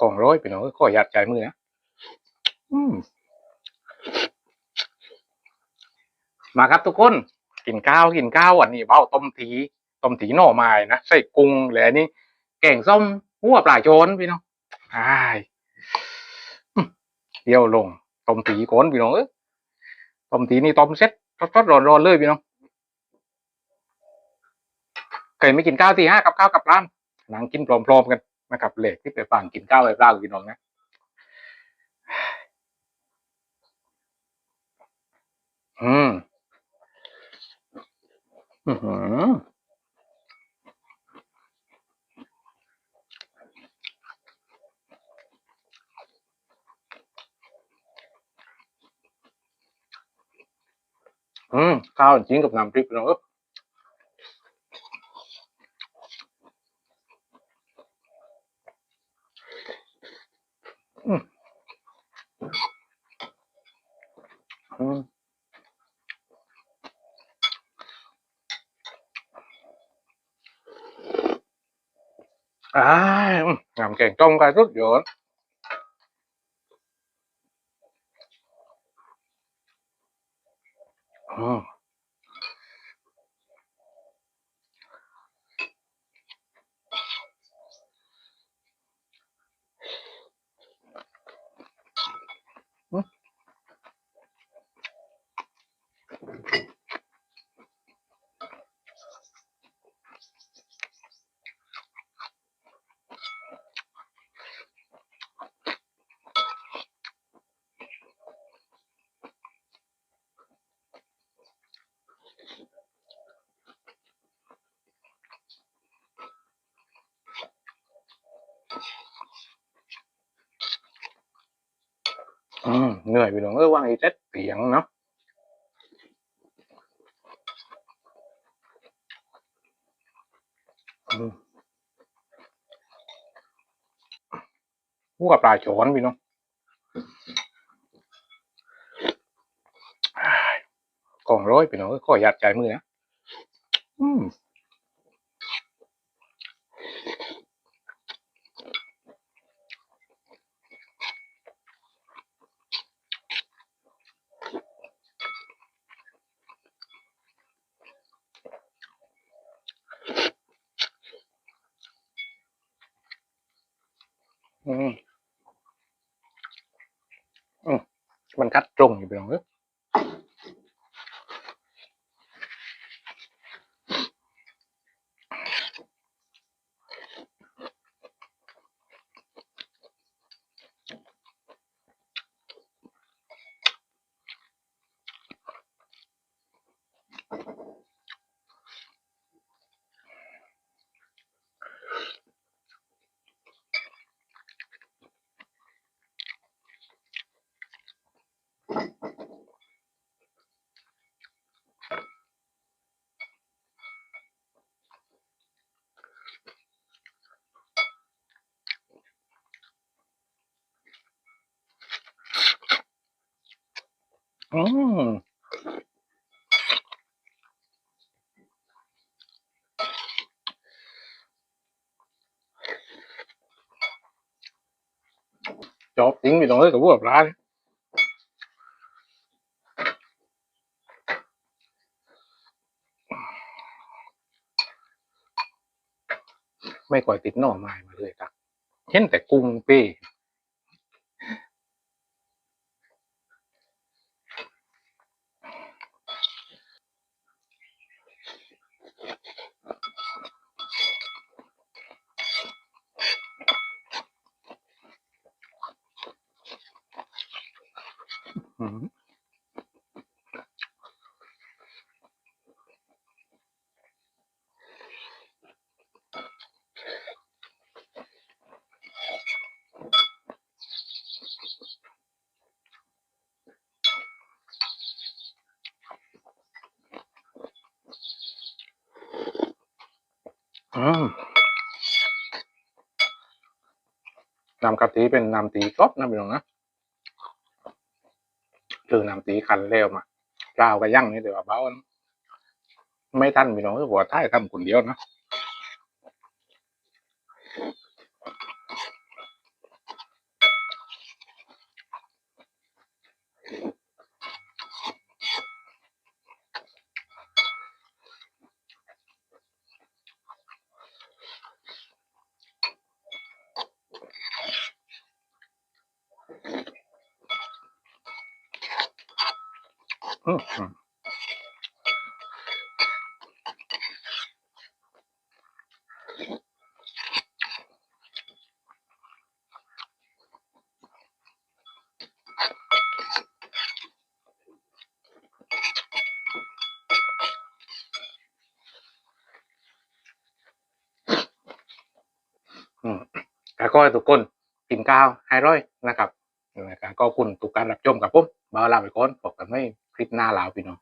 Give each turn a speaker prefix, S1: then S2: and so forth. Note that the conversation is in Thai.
S1: กองร้อยพี่น้องก็ยัดใจมือนะมาครับทุกคน กินข้าวกินข้าววันนี้เบ้าต้มทีต้มทีหน่อไม้นะใส่กุ้งและอันนี่แกงส้มหัวปลาโจนพี่น้องอ้ายเดี๋ยวลงต้มทีก้นพี่น้องเอ้ยต้มทีนี่ต้มเซ็ตทอดร้อนๆเลยพี่น้องเคยไม่กินข้าวทีห้ากับข้าวกับร้านนั่งกินพร้อมๆกัน นะครับเหล็กที่ไปฟังกินข้าวไปเปล่าพี่น้องนะอืมอืออืมข้าวจริงกับน้ำพริกเนาะอื อืมอ่าอืมน้ำ อืมเหนื่อยไปหน่อยเออว่างอ้เจ็ดเสียงเนาะอืมหัวปลาโฉนพี่น้องกล่องร้อยพี่น้องก็ยัดใจมือนะอืม อืมมันคัดตรงอยู่พี่น้องเอ้ย อืมจบจริงพี่น้องเอ้กับหัวปลานไม่ก่อยติดหน่อไม้มาเลยครับเห็นแต่กุ้งเป้ น้ำกะทิเป็นน้ำตีก๊อบนะพี่น้องนะ คือนำตีคันเร็วมาเปล่าก็ยั่งนี่เดี๋ยวว่าเบ้าไม่ทันพี่น้องก็บอกท้ายทำคนเดียวนะ อืมอืมอืมแล้วก็ให้ทุกคนกินข้าวให้ร้อยนะครับก็คุณทุกการรับชมกับผมบาวลาไปก่อนพบกันไม่ คลิปหน้าลาวพี่น้อง